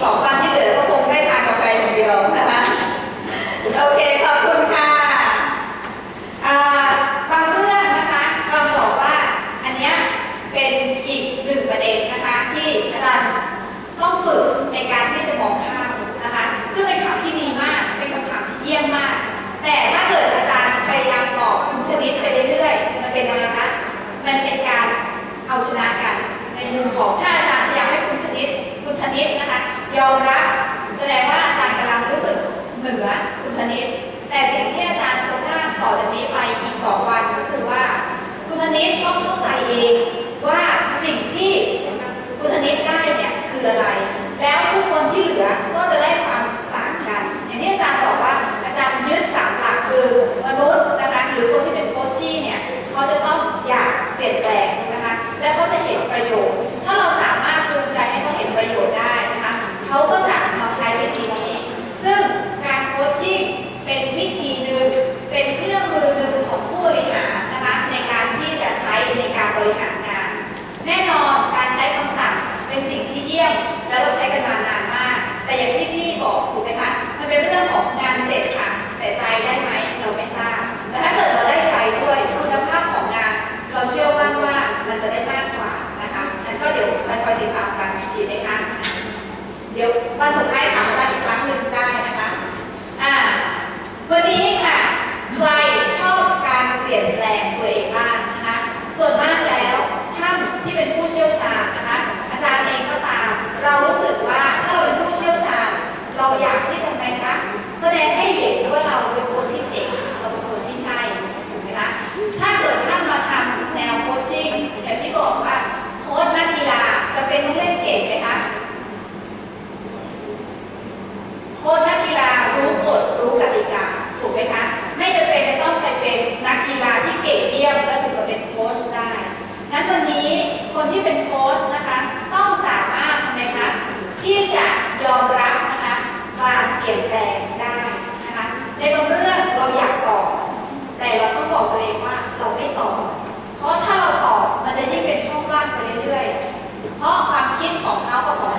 早饭。 อยติดตามกันดีไหมคะ เดี๋ยววันสุดท้ายถามอาจารย์อีกครั้งหนึ่งได้ ชนะคะ ต้องสามารถทำไมคะที่จะยอมรับนะคะการเปลี่ยนแปลงได้นะคะ ในบางเรื่องเราอยากตอบแต่เราต้องบอกตัวเองว่าเราไม่ตอบเพราะถ้าเราตอบมันจะยิ่งเป็นช่องว่างไปเรื่อยๆ เพราะความคิดของเขากับของ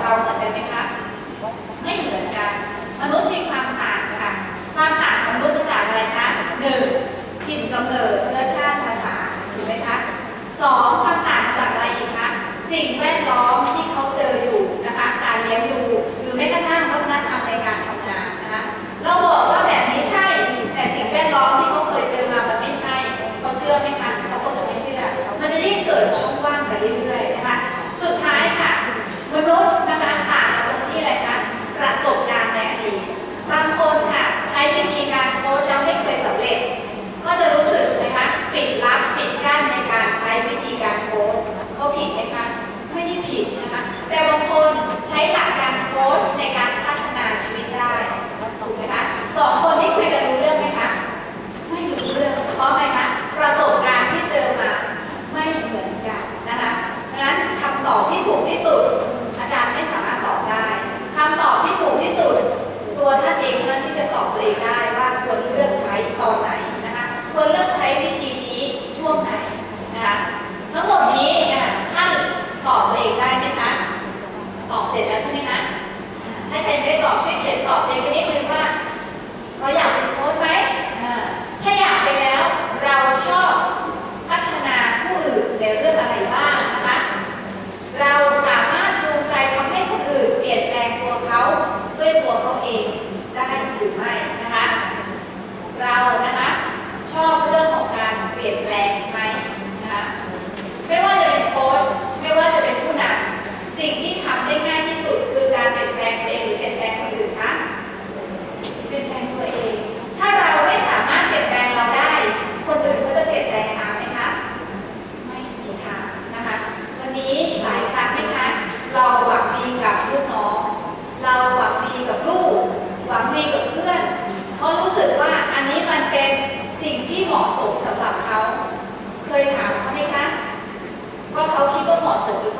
ดกั้นในการใช้วิธีการโค้ดเขาผิดไหมคะ ไม่ได้ผิดนะคะ แต่บางคนใช้หลักการโค้ชในการพัฒนาชีวิตได้ถูกไหมคะสองคนที่คุยกันรู้เรื่องไหมคะ ไม่รู้เรื่อง เพราะอะไรคะ ประสบการณ์ที่เจอมาไม่เหมือนกันนะคะ เพราะฉะนั้นคำตอบที่ถูกที่สุด อาจารย์ไม่สามารถตอบได้ คำตอบที่ถูกที่สุด ตัวท่านเองเท่านั้นที่จะตอบตัวเองได้ คยถามเขาไหมคะว่าเขาคิดว่าเหมาะสมหรือเปล่า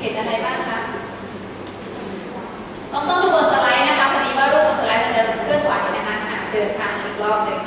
เห็นอะไรบ้างคะ ต้องต้องดูบนสไลด์นะคะพอดีว่ารูปบนสไลด์มันจะเคลื่อนไหวนะคะเชิญค่ะอีกรอบหนึ่ง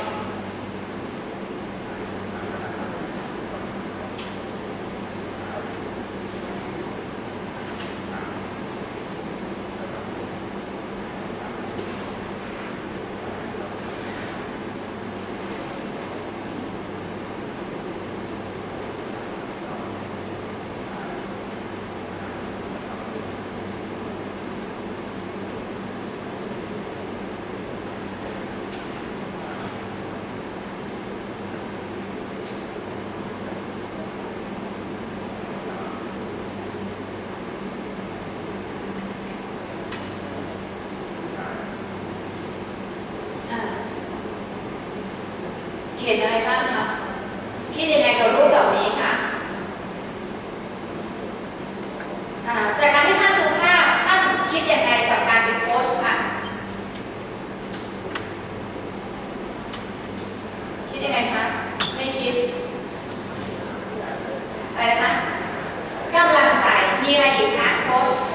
你看，好。